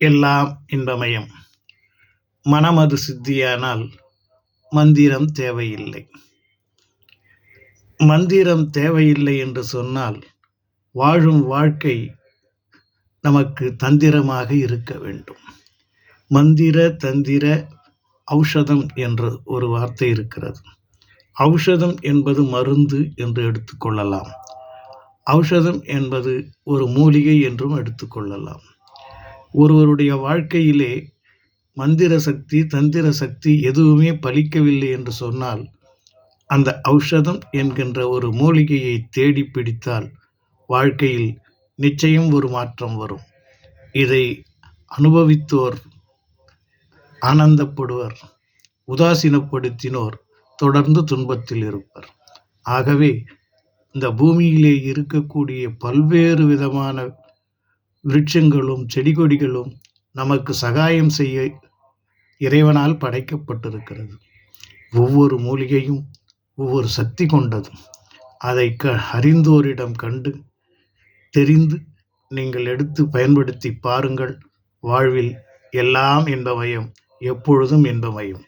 எல்லாம் இன்பமயம். மனமது சித்தியானால் மந்திரம் தேவையில்லை. மந்திரம் தேவையில்லை என்று சொன்னால் வாழும் வாழ்க்கை நமக்கு தந்திரமாக இருக்க வேண்டும். மந்திர தந்திர ஔஷதம் என்று ஒரு வார்த்தை இருக்கிறது. ஔஷதம் என்பது மருந்து என்று எடுத்துக்கொள்ளலாம் ஔஷதம் என்பது ஒரு மூலிகை என்றும் எடுத்துக்கொள்ளலாம் ஒருவருடைய வாழ்க்கையிலே மந்திர சக்தி தந்திர சக்தி எதுவுமே பலிக்கவில்லை என்று சொன்னால் அந்த ஔஷதம் என்கின்ற ஒரு மூலிகையை தேடி பிடித்தால் வாழ்க்கையில் நிச்சயம் ஒரு மாற்றம் வரும். இதை அனுபவித்தோர் ஆனந்தப்படுவர் உதாசீனப்படுத்தினோர் தொடர்ந்து துன்பத்தில் இருப்பர். ஆகவே இந்த பூமியிலே இருக்கக்கூடிய பல்வேறு விதமான விருட்சங்களும் செடி கொடிகளும் நமக்கு சகாயம் செய்ய இறைவனால் படைக்கப்பட்டிருக்கிறது. ஒவ்வொரு மூலிகையும் ஒவ்வொரு சக்தி கொண்டது அதை க அறிந்தோரிடம் கண்டு தெரிந்து நீங்கள் எடுத்து பயன்படுத்தி பாருங்கள். வாழ்வில் எல்லாம் இன்பமயம் எப்பொழுதும் இன்பமயம்